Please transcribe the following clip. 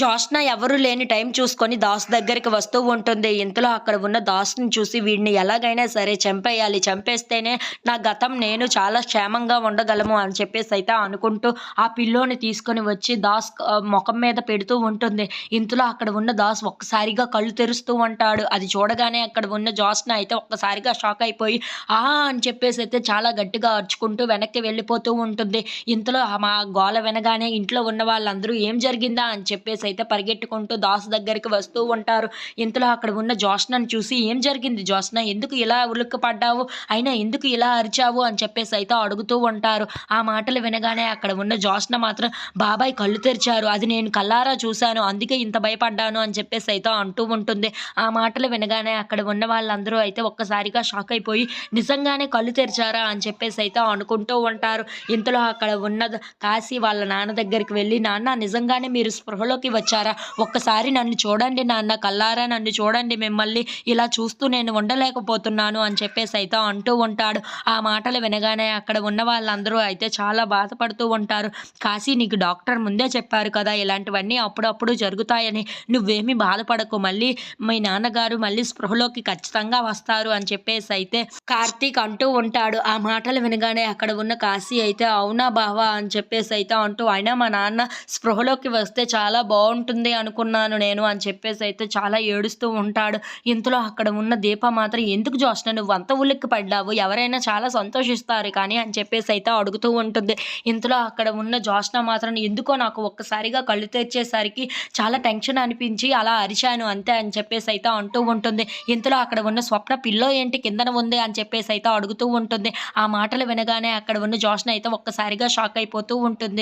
జోష్న ఎవరు లేని టైం చూసుకొని దాస్ దగ్గరికి వస్తూ ఉంటుంది. ఇంతలో అక్కడ ఉన్న దాస్ని చూసి వీడిని ఎలాగైనా సరే చంపేయాలి. చంపేస్తేనే నా గతం నేను చాలా క్షేమంగా ఉండగలము అని చెప్పేసి అయితే అనుకుంటూ ఆ పిల్లోని తీసుకొని వచ్చి దాస్ ముఖం మీద పెడుతూ ఉంటుంది. ఇంతలో అక్కడ ఉన్న దాస్ ఒక్కసారిగా కళ్ళు తెరుస్తూ ఉంటాడు. అది చూడగానే అక్కడ ఉన్న జోష్న అయితే ఒక్కసారిగా షాక్ అయిపోయి ఆ అని చెప్పేసి అయితే చాలా గట్టిగా అరుచుకుంటూ వెనక్కి వెళ్ళిపోతూ ఉంటుంది. ఇంతలో మా గోల వినగానే ఇంట్లో ఉన్న వాళ్ళందరూ ఏం జరిగిందా అని చెప్పేసి అయితే పరిగెట్టుకుంటూ దాసు దగ్గరికి వస్తూ ఉంటారు. ఇంతలో అక్కడ ఉన్న జోష్నను చూసి ఏం జరిగింది జోష్న? ఎందుకు ఇలా ఉలుక్కపడ్డావు? అయినా ఎందుకు ఇలా అరిచావు? అని చెప్పేసి అయితే అడుగుతూ ఉంటారు. ఆ మాటలు వినగానే అక్కడ ఉన్న జోష్న మాత్రం బాబాయ్ కళ్ళు తెరిచారు. అది నేను కల్లారా చూశాను. అందుకే ఇంత భయపడ్డాను అని చెప్పేసి అయితే అంటూ ఉంటుంది. ఆ మాటలు వినగానే అక్కడ ఉన్న వాళ్ళందరూ అయితే ఒక్కసారిగా షాక్ అయిపోయి నిజంగానే కళ్ళు తెరిచారా? అని చెప్పేసి అయితే అనుకుంటూ ఉంటారు. ఇంతలో అక్కడ ఉన్న కాశీ వాళ్ళ నాన్న దగ్గరికి వెళ్ళి నాన్న నిజంగానే మీరు స్పృహలోకి వచ్చారా? ఒక్కసారి నన్ను చూడండి నాన్న కల్లారా నన్ను చూడండి మిమ్మల్ని. ఇలా చూస్తూ నేను ఉండలేకపోతున్నాను అని చెప్పేసి అయితే అంటూ ఉంటాడు. ఆ మాటలు వినగానే అక్కడ ఉన్న వాళ్ళందరూ అయితే చాలా బాధపడుతూ ఉంటారు. కాశీ నీకు డాక్టర్ ముందే చెప్పారు కదా ఇలాంటివన్నీ అప్పుడప్పుడు జరుగుతాయని. నువ్వేమీ బాధపడకు మళ్ళీ మీ నాన్నగారు మళ్ళీ స్పృహలోకి ఖచ్చితంగా వస్తారు అని చెప్పేసి అయితే కార్తీక్ అంటూ ఉంటాడు. ఆ మాటలు వినగానే అక్కడ ఉన్న కాశీ అయితే అవునా బావా? అని చెప్పేసి అయితే అంటూ అయినా మా నాన్న స్పృహలోకి వస్తే చాలా బాగుంటుంది అనుకున్నాను నేను అని చెప్పేసి అయితే చాలా ఏడుస్తూ ఉంటాడు. ఇంతలో అక్కడ ఉన్న దీప మాత్రం ఎందుకు జోష్న నువ్వు అంత ఉలిక్కి పడ్డావు? ఎవరైనా చాలా సంతోషిస్తారు కానీ అని చెప్పేసి అయితే అడుగుతూ ఉంటుంది. ఇంతలో అక్కడ ఉన్న జోష్న మాత్రం ఎందుకో నాకు ఒక్కసారిగా కళ్ళు తెచ్చేసరికి చాలా టెన్షన్ అనిపించి అలా అరిచాను అంతే అని చెప్పేసి అయితే అంటూ ఉంటుంది. ఇంతలో అక్కడ ఉన్న స్వప్న పిల్లో ఏంటి? కిందన ఉంది అని చెప్పేసి అయితే అడుగుతూ ఉంటుంది. ఆ మాటలు వినగానే అక్కడ ఉన్న జోష్న అయితే ఒక్కసారిగా షాక్ అయిపోతూ ఉంటుంది.